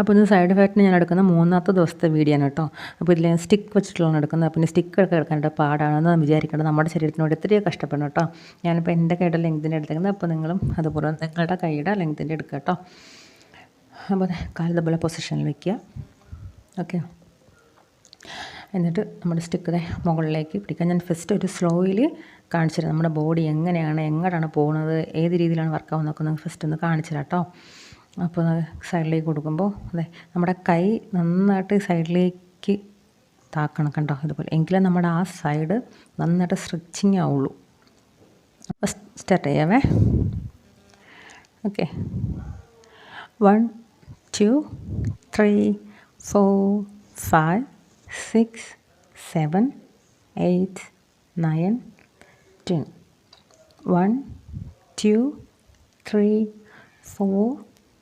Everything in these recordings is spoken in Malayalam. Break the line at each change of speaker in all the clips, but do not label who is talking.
അപ്പോൾ ഇന്ന് സൈഡ് എഫക്റ്റിന് ഞാൻ എടുക്കുന്ന മൂന്നാമത്തെ ദിവസത്തെ വീഡിയോ ആണ് കേട്ടോ. അപ്പോൾ ഇതിൽ സ്റ്റിക്ക് വെച്ചിട്ടുള്ളതാണ് എടുക്കുന്നത്. അപ്പോൾ സ്റ്റിക്ക് ഒക്കെ എടുക്കാനായിട്ട് പാടാണെന്ന് വിചാരിക്കേണ്ടത് നമ്മുടെ ശരീരത്തിനോട് എത്രയോ കഷ്ടപ്പെടണം കേട്ടോ. ഞാനിപ്പോൾ എന്റെ കൈയുടെ ലെങ്തിന്റെ എടുത്തേക്കുന്നത്. അപ്പോൾ നിങ്ങളും അതുപോലെ നിങ്ങളുടെ കൈയുടെ ലെങ്തിന്റെ എടുക്കുക കേട്ടോ. അപ്പോൾ കാൽ ഇതുപോലെ പൊസിഷനിൽ വയ്ക്കുക ഓക്കെ എന്നിട്ട് നമ്മുടെ സ്റ്റിക്ക് മുകളിലേക്ക് പിടിക്കുക. ഞാൻ ഫസ്റ്റ് ഒരു സ്ലോയിൽ കാണിച്ചു തരാം നമ്മുടെ ബോഡി എങ്ങനെയാണ് എങ്ങോട്ടാണ് പോകുന്നത് ഏത് രീതിയിലാണ് വർക്കാവുന്നതൊക്കെ നിങ്ങൾക്ക് ഫസ്റ്റ് ഒന്ന് കാണിച്ചു തരാം കേട്ടോ. അപ്പോൾ സൈഡിലേക്ക് കൊടുക്കുമ്പോൾ അതെ നമ്മുടെ കൈ നന്നായിട്ട് സൈഡിലേക്ക് താക്കണം കണ്ടോ ഇതുപോലെ. എങ്കിലേ നമ്മുടെ ആ സൈഡ് നന്നായിട്ട് സ്ട്രെച്ചിങ് ആവുള്ളൂ. അപ്പോൾ start ചെയ്യാവേ. Okay. One two three four five six seven eight nine ten. One two three four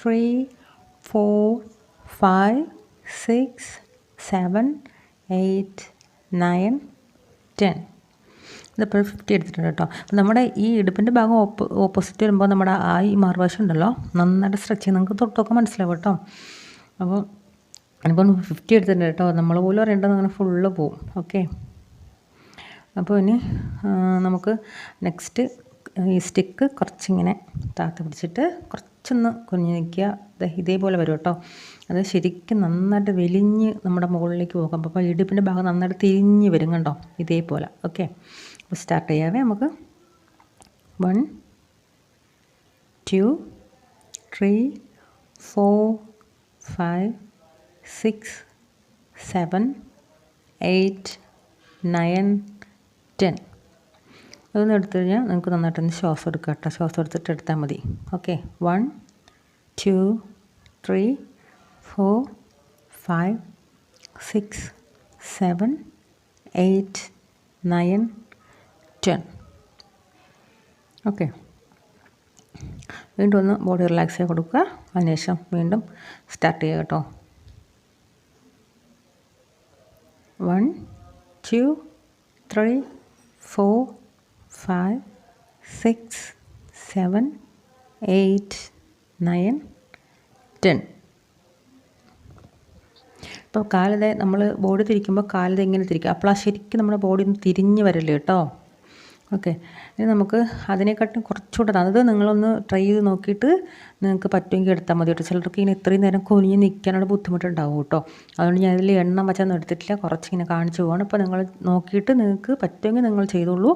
three four five six seven eight nine ten ഇതിപ്പോൾ ഫിഫ്റ്റി എടുത്തിട്ടുണ്ട് കേട്ടോ. നമ്മുടെ ഈ ഇടുപ്പിന്റെ ഭാഗം ഓപ്പോ ഓപ്പോസിറ്റ് വരുമ്പോൾ നമ്മുടെ ആ ഈ മറുവശം ഉണ്ടല്ലോ നന്നായിട്ട് സ്ട്രെച്ച് ചെയ്ത് നമുക്ക് തൊട്ടൊക്കെ മനസ്സിലാവും കേട്ടോ. അപ്പോൾ അതിപ്പോൾ ഫിഫ്റ്റി എടുത്തിട്ടുണ്ട് കേട്ടോ. നമ്മൾ പോലും അറിയേണ്ടത് അങ്ങനെ ഫുള്ള് പോവും. ഓക്കെ അപ്പോൾ ഇനി നമുക്ക് നെക്സ്റ്റ് ഈ സ്റ്റിക്ക് കുറച്ചിങ്ങനെ താത്തി പിടിച്ചിട്ട് കുറച്ചൊന്ന് കുഞ്ഞു നിൽക്കുക. ഇതേപോലെ വരും കേട്ടോ. അത് ശരിക്കും നന്നായിട്ട് വെലിഞ്ഞ് നമ്മുടെ മുകളിലേക്ക് പോകും. അപ്പോൾ ഇടുപ്പിന്റെ ഭാഗം നന്നായിട്ട് തിരിഞ്ഞ് വരും കണ്ടോ? ഇതേപോലെ. ഓക്കെ. അപ്പോൾ സ്റ്റാർട്ട് ചെയ്യാവേ നമുക്ക്. One two three four five six seven eight nine ten അതൊന്ന് എടുത്തു കഴിഞ്ഞാൽ നിങ്ങൾക്ക് നന്നായിട്ടൊന്ന് ശ്വാസം എടുക്കുക കേട്ടോ. ശ്വാസം എടുത്തിട്ട് എടുത്താൽ മതി. Okay one two three four five six seven eight nine ten okay വീണ്ടും ഒന്ന് ബോഡി റിലാക്സ് ചെയ്ത് കൊടുക്കുക. അതിനുശേഷം വീണ്ടും സ്റ്റാർട്ട് ചെയ്യുക കേട്ടോ. One two three four five six seven eight nine ten ഇപ്പോൾ കാലത്തെ നമ്മൾ ബോഡി തിരിക്കുമ്പോൾ കാലത്തെ ഇങ്ങനെ തിരിക്കുക അപ്പോൾ ആ ശരിക്കും നമ്മുടെ ബോഡി ഒന്ന് തിരിഞ്ഞ് വരില്ല കേട്ടോ. ഓക്കെ. ഇനി നമുക്ക് അതിനെക്കാട്ടും കുറച്ചുകൂടെ അത് നിങ്ങളൊന്ന് ട്രൈ ചെയ്ത് നോക്കിയിട്ട് നിങ്ങൾക്ക് പറ്റുമെങ്കിൽ എടുത്താൽ മതി കേട്ടോ. ചിലർക്ക് ഇങ്ങനെ ഇത്രയും നേരം കുനിഞ്ഞ് നിൽക്കാനുള്ള ബുദ്ധിമുട്ടുണ്ടാവും കേട്ടോ. അതുകൊണ്ട് ഞാൻ ഇതിൽ എണ്ണം വച്ചാൽ എടുത്തിട്ടില്ല. കുറച്ചിങ്ങനെ കാണിച്ചു പോകണം ഇപ്പോൾ നിങ്ങൾ നോക്കിയിട്ട് നിങ്ങൾക്ക് പറ്റുമെങ്കിൽ നിങ്ങൾ ചെയ്തോളൂ.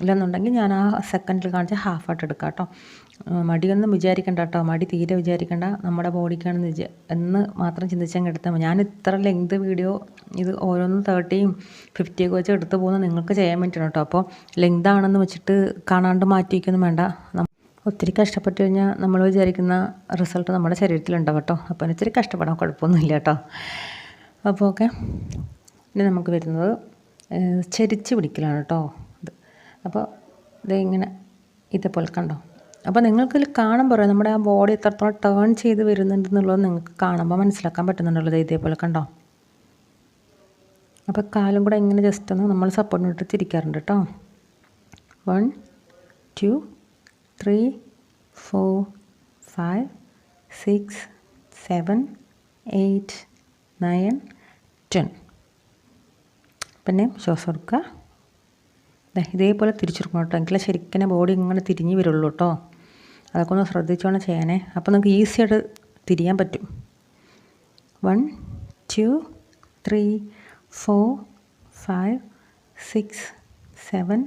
ഇല്ലെന്നുണ്ടെങ്കിൽ ഞാൻ ആ സെക്കൻഡിൽ കാണിച്ച ഹാഫ് ആയിട്ട് എടുക്കാം കേട്ടോ. മടിയൊന്നും വിചാരിക്കണ്ട കേട്ടോ. മടി തീരെ വിചാരിക്കണ്ട. നമ്മുടെ ബോഡിക്കാണെന്ന് വിചാ എന്ന് മാത്രം ചിന്തിച്ചങ്ങ് എടുത്താൽ മതി. ഞാൻ ഇത്ര ലെങ്ത് വീഡിയോ ഇത് ഓരോന്നും തേർട്ടിയും ഫിഫ്റ്റിയൊക്കെ വെച്ച് എടുത്തു പോകുന്നത് നിങ്ങൾക്ക് ചെയ്യാൻ വേണ്ടിയാണ് കേട്ടോ. അപ്പോൾ ലെങ്ത് ആണെന്ന് വെച്ചിട്ട് കാണാണ്ട് മാറ്റി വയ്ക്കൊന്നും വേണ്ട. ഒത്തിരി കഷ്ടപ്പെട്ട് കഴിഞ്ഞാൽ നമ്മൾ വിചാരിക്കുന്ന റിസൾട്ട് നമ്മുടെ ശരീരത്തിലുണ്ടാവും കേട്ടോ. അപ്പോൾ ഇച്ചിരി കഷ്ടപ്പെടാൻ കുഴപ്പമൊന്നുമില്ല കേട്ടോ. അപ്പോൾ ഓക്കെ ഇനി നമുക്ക് വരുന്നത് ചരിച്ച് പിടിക്കലാണ് കേട്ടോ. അപ്പോൾ ഇത് ഇങ്ങനെ ഇതേപോലെ കണ്ടോ? അപ്പോൾ നിങ്ങൾക്ക് ഇതിൽ കാണുമ്പോൾ നമ്മുടെ ആ ബോഡി എത്രത്തോളം ടേൺ ചെയ്ത് വരുന്നുണ്ടെന്നുള്ളത് നിങ്ങൾക്ക് കാണുമ്പോൾ മനസ്സിലാക്കാൻ പറ്റുന്നുണ്ടല്ലോ ഇതേപോലെ കണ്ടോ? അപ്പോൾ കാലും കൂടെ ഇങ്ങനെ ജസ്റ്റ് ഒന്ന് നമ്മൾ സപ്പോർട്ട് ഇട്ട് തിരിക്കാറുണ്ട് കേട്ടോ. One two three four five six seven eight nine ten പിന്നെ ശ്വാസം എടുക്കുക. ഇതേപോലെ തിരിച്ചിരിക്കണം കേട്ടോ. എങ്കിലേ ശരിക്കും ബോഡി ഇങ്ങനെ തിരിഞ്ഞ് വരുള്ളൂ കേട്ടോ. അതൊക്കെ ഒന്ന് ശ്രദ്ധിച്ചോണം ചെയ്യാനേ. അപ്പോൾ നിങ്ങൾക്ക് ഈസി ആയിട്ട് തിരിയാൻ പറ്റും. One two three four five six seven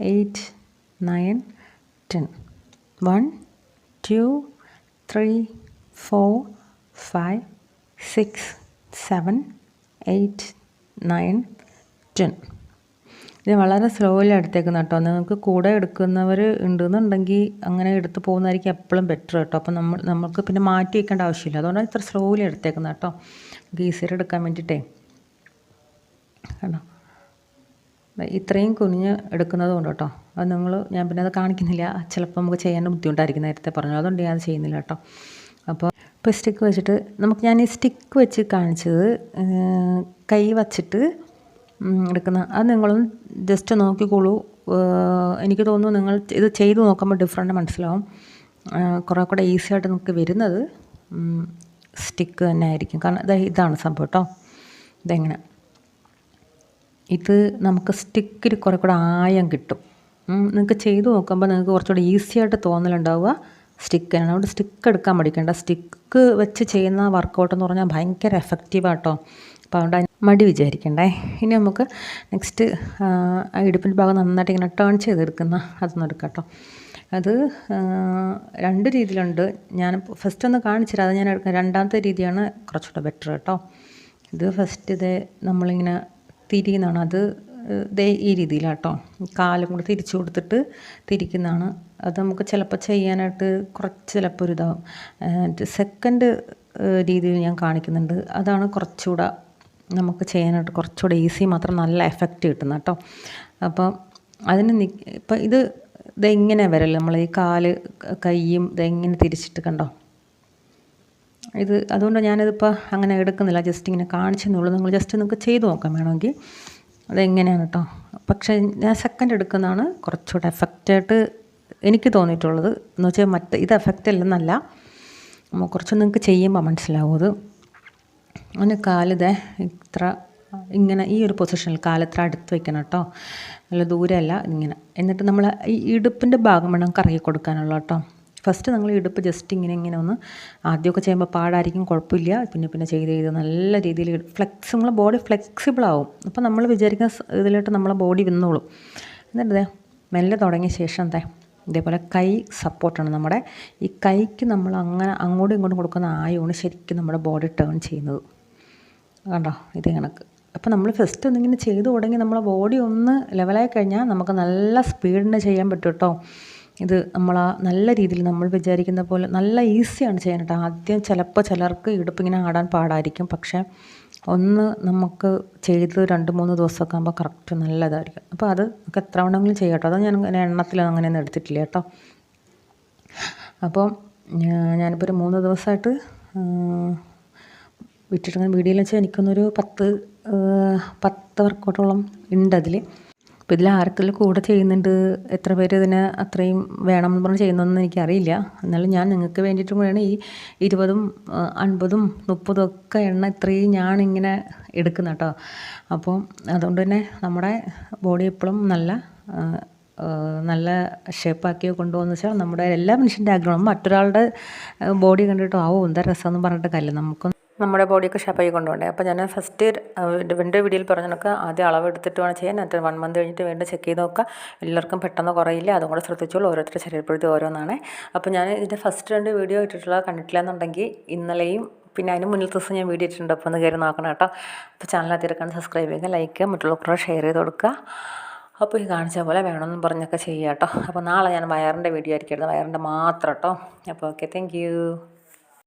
eight nine ten one two three four five six seven eight nine ten ഇത് വളരെ സ്ലോയിൽ എടുത്തേക്കുന്ന കേട്ടോ നിങ്ങൾക്ക് കൂടെ എടുക്കുന്നവർ ഉണ്ടെന്നുണ്ടെങ്കിൽ അങ്ങനെ എടുത്ത് പോകുന്നതായിരിക്കും എപ്പോഴും ബെറ്റർ കേട്ടോ അപ്പം നമ്മൾ നമുക്ക് പിന്നെ മാറ്റി വയ്ക്കേണ്ട ആവശ്യമില്ല. അതുകൊണ്ടാണ് ഇത്ര സ്ലോയിൽ എടുത്തേക്കുന്നത് കേട്ടോ ഗീസർ എടുക്കാൻ വേണ്ടിയിട്ടേ. കേട്ടോ ഇത്രയും കുനിഞ്ഞ് എടുക്കുന്നത് കൊണ്ട് കേട്ടോ അത് നിങ്ങൾ ഞാൻ പിന്നെ അത് കാണിക്കുന്നില്ല. ചിലപ്പോൾ നമുക്ക് ചെയ്യാൻ ബുദ്ധിമുട്ടായിരിക്കും നേരത്തെ പറഞ്ഞു അതുകൊണ്ട് ഞാൻ അത് ചെയ്യുന്നില്ല കേട്ടോ അപ്പോൾ ഇപ്പോൾ സ്റ്റിക്ക് വെച്ചിട്ട് നമുക്ക് ഞാൻ ഈ സ്റ്റിക്ക് വെച്ച് കാണിച്ചത് കൈ വച്ചിട്ട് എടുക്കുന്ന അത് നിങ്ങളൊന്ന് ജസ്റ്റ് നോക്കിക്കോളൂ. എനിക്ക് തോന്നുന്നു നിങ്ങൾ ഇത് ചെയ്ത് നോക്കുമ്പോൾ ഡിഫറെന്റ് മനസ്സിലാവും. കുറേ കൂടെ ഈസി ആയിട്ട് നിങ്ങൾക്ക് വരുന്നത് സ്റ്റിക്ക് തന്നെ ആയിരിക്കും. കാരണം ഇത് ഇതാണ് സംഭവം കേട്ടോ ഇതെങ്ങനെ? ഇത് നമുക്ക് സ്റ്റിക്കിൽ കുറേ കൂടെ ആയം കിട്ടും. നിങ്ങൾക്ക് ചെയ്ത് നോക്കുമ്പോൾ നിങ്ങൾക്ക് കുറച്ചുകൂടെ ഈസി ആയിട്ട് തോന്നലുണ്ടാവുക സ്റ്റിക്കാണ് അതുകൊണ്ട് സ്റ്റിക്ക് എടുക്കാൻ പഠിക്കേണ്ട സ്റ്റിക്ക് വെച്ച് ചെയ്യുന്ന വർക്കൗട്ട് എന്ന് പറഞ്ഞാൽ ഭയങ്കര എഫക്റ്റീവാട്ടോ അപ്പോൾ അതുകൊണ്ട് മടി വിചാരിക്കണ്ടേ. ഇനി നമുക്ക് നെക്സ്റ്റ് ഇടുപ്പിന്റെ ഭാഗം നന്നായിട്ട് ഇങ്ങനെ ടേൺ ചെയ്തെടുക്കുന്ന അതൊന്നും എടുക്കാം കേട്ടോ അത് രണ്ട് രീതിയിലുണ്ട്. ഞാൻ ഫസ്റ്റ് ഒന്ന് കാണിച്ചില്ല അത് ഞാൻ എടുക്കാം രണ്ടാമത്തെ രീതിയാണ് കുറച്ചുകൂടെ ബെറ്റർ കേട്ടോ. ഇത് ഫസ്റ്റ് ഇത് നമ്മളിങ്ങനെ തിരിയുന്നതാണ്. അത് ഇതേ ഈ രീതിയിലാട്ടോ. കാലും കൂടെ തിരിച്ചു കൊടുത്തിട്ട് തിരിക്കുന്നതാണ്. അത് നമുക്ക് ചിലപ്പോൾ ചെയ്യാനായിട്ട് കുറച്ച് ചിലപ്പോൾ ഒരു ഇതാവും. സെക്കൻഡ് രീതിയിൽ ഞാൻ കാണിക്കുന്നുണ്ട്. അതാണ് കുറച്ചുകൂടെ നമുക്ക് ചെയ്യാനായിട്ട് കുറച്ചുകൂടെ ഈസി മാത്രം നല്ല എഫക്റ്റ് കിട്ടുന്ന കേട്ടോ. അപ്പം അതിന് നി ഇപ്പം ഇത് ഇതെങ്ങനെ വരല്ല നമ്മൾ ഈ കാൽ കൈയും ഇതെങ്ങനെ തിരിച്ചിട്ട് കണ്ടോ? ഇത് അതുകൊണ്ട് ഞാനിതിപ്പോൾ അങ്ങനെ എടുക്കുന്നില്ല ജസ്റ്റ് ഇങ്ങനെ കാണിച്ചെന്നുള്ളൂ. നിങ്ങൾ ജസ്റ്റ് നിങ്ങൾക്ക് ചെയ്തു നോക്കാം വേണമെങ്കിൽ അതെങ്ങനെയാണ് കേട്ടോ? പക്ഷേ ഞാൻ സെക്കൻഡ് എടുക്കുന്നതാണ് കുറച്ചുകൂടെ എഫക്റ്റായിട്ട് എനിക്ക് തോന്നിയിട്ടുള്ളത്. എന്ന് വെച്ചാൽ മറ്റ് ഇത് എഫക്റ്റ് അല്ലെന്നല്ല. കുറച്ച് നിങ്ങൾക്ക് ചെയ്യുമ്പോൾ മനസ്സിലാവും അത്. അങ്ങനെ കാലിതേ ഇത്ര ഇങ്ങനെ ഈ ഒരു പൊസിഷനിൽ കാലത്ര അടുത്ത് വയ്ക്കണം കേട്ടോ. നല്ല ദൂരമല്ല ഇങ്ങനെ. എന്നിട്ട് നമ്മൾ ഈ ഇടുപ്പിന്റെ ഭാഗം വേണം കറങ്ങി കൊടുക്കാനുള്ള കേട്ടോ. ഫസ്റ്റ് നിങ്ങൾ ഇടുപ്പ് ജസ്റ്റ് ഇങ്ങനെ ഇങ്ങനെ ഒന്ന് ആദ്യമൊക്കെ ചെയ്യുമ്പോൾ പാടായിരിക്കും കുഴപ്പമില്ല. പിന്നെ പിന്നെ ചെയ്ത് ചെയ്ത് നല്ല രീതിയിൽ ഫ്ലെക്സ് നമ്മളെ ബോഡി ഫ്ലെക്സിബിൾ ആവും. അപ്പോൾ നമ്മൾ വിചാരിക്കുന്ന ഇതിലോട്ട് നമ്മളെ ബോഡി വന്നോളും. എന്നിട്ട് മെല്ലെ തുടങ്ങിയ ശേഷം എന്താ ഇതേപോലെ കൈ സപ്പോർട്ടാണ് നമ്മുടെ. ഈ കൈക്ക് നമ്മൾ അങ്ങനെ അങ്ങോട്ടും ഇങ്ങോട്ടും കൊടുക്കുന്ന ആയോണ് ശരിക്കും നമ്മുടെ ബോഡി ടേൺ ചെയ്യുന്നത്. കണ്ടോ? ഇത് കണക്ക്. അപ്പോൾ നമ്മൾ ഫസ്റ്റ് ഒന്നിങ്ങനെ ചെയ്ത് തുടങ്ങി നമ്മളെ ബോഡി ഒന്ന് ലെവലായി കഴിഞ്ഞാൽ നമുക്ക് നല്ല സ്പീഡിന് ചെയ്യാൻ പറ്റും കേട്ടോ ഇത് നമ്മൾ ആ നല്ല രീതിയിൽ നമ്മൾ വിചാരിക്കുന്ന പോലെ നല്ല ഈസിയാണ് ചെയ്യാനായിട്ട് ആദ്യം ചിലപ്പോൾ ചിലർക്ക് ഇടുപ്പിങ്ങനെ ആടാൻ പാടായിരിക്കും. പക്ഷേ ഒന്ന് നമുക്ക് ചെയ്ത് രണ്ട് മൂന്ന് ദിവസമൊക്കെ ആകുമ്പോൾ കറക്റ്റ് നല്ലതായിരിക്കും. അപ്പോൾ അത് നമുക്ക് എത്ര വേണമെങ്കിലും ചെയ്യാം കേട്ടോ അത് ഞാൻ എണ്ണത്തിൽ അങ്ങനെയൊന്നും എടുത്തിട്ടില്ല കേട്ടോ അപ്പോൾ ഞാനിപ്പോൾ ഒരു മൂന്ന് ദിവസമായിട്ട് വിട്ടിട്ട് വീഡിയോയിൽ വെച്ചാൽ എനിക്കൊന്നൊരു പത്ത് പത്ത് വർക്കൗട്ടോളം ഉണ്ട് അതിൽ അപ്പോൾ ഇതിൽ ആർക്കെല്ലാം കൂടെ ചെയ്യുന്നുണ്ട് എത്ര പേര് ഇതിന് അത്രയും വേണം എന്ന് പറഞ്ഞ് ചെയ്യുന്നതെന്ന് എനിക്കറിയില്ല. എന്നാലും ഞാൻ നിങ്ങൾക്ക് വേണ്ടിയിട്ട് കൂടെയാണ് ഈ ഇരുപതും അൻപതും മുപ്പതും ഒക്കെ എണ്ണ ഇത്രയും ഞാനിങ്ങനെ എടുക്കുന്ന കേട്ടോ. അപ്പോൾ അതുകൊണ്ട് തന്നെ നമ്മുടെ ബോഡി എപ്പോഴും നല്ല നല്ല ഷേപ്പാക്കി കൊണ്ടുപോകുന്ന വെച്ചാൽ നമ്മുടെ എല്ലാ മനുഷ്യന്റെ ആഗ്രഹം. മറ്റൊരാളുടെ ബോഡി കണ്ടിട്ടോ ആവോ എന്താ രസമെന്ന് പറഞ്ഞിട്ട് കാര്യമില്ല. നമുക്കൊന്നും നമ്മുടെ ബോഡിയൊക്കെ ഷേപ്പായി കൊണ്ടുപോകണ്ടേ? അപ്പോൾ ഞാൻ ഫസ്റ്റ് എന്റെ വീഡിയോയിൽ പറഞ്ഞൊക്കെ ആദ്യം അളവ് എടുത്തിട്ട് വേണം ചെയ്യാൻ എന്നിട്ട് വൺ മന്ത് കഴിഞ്ഞിട്ട് വീണ്ടും ചെക്ക് ചെയ്ത് നോക്കുക. എല്ലാവർക്കും പെട്ടെന്ന് കുറയില്ല. അതും കൂടെ ശ്രദ്ധിച്ചോളൂ. ഓരോരുത്തരുടെ ശരീരപ്പെടുത്തി ഓരോന്നാണ്. അപ്പോൾ ഞാൻ ഇതിന്റെ ഫസ്റ്റ് രണ്ട് വീഡിയോ ഇട്ടിട്ടുള്ള കണ്ടിട്ടില്ല എന്നുണ്ടെങ്കിൽ ഇന്നലെയും പിന്നെ അതിന് മുന്നിൽ ദിവസം ഞാൻ വീഡിയോ ഇട്ടിട്ടുണ്ട്. അപ്പോൾ ഒന്ന് കയറി നോക്കണം കേട്ടോ. അപ്പോൾ ചാനൽ അതിരക്കാണ് സബ്സ്ക്രൈബ് ചെയ്യുക ലൈക്ക് ചെയ്യുക മറ്റുള്ളവർക്കൂടെ ഷെയർ ചെയ്ത് കൊടുക്കുക. അപ്പോൾ ഈ കാണിച്ച പോലെ വേണമെന്നും പറഞ്ഞൊക്കെ ചെയ്യാം കേട്ടോ. അപ്പോൾ നാളെ ഞാൻ വയറിന്റെ വീഡിയോ ആയിരിക്കും. വയറിന്റെ മാത്രം കേട്ടോ. അപ്പോൾ ഓക്കെ താങ്ക്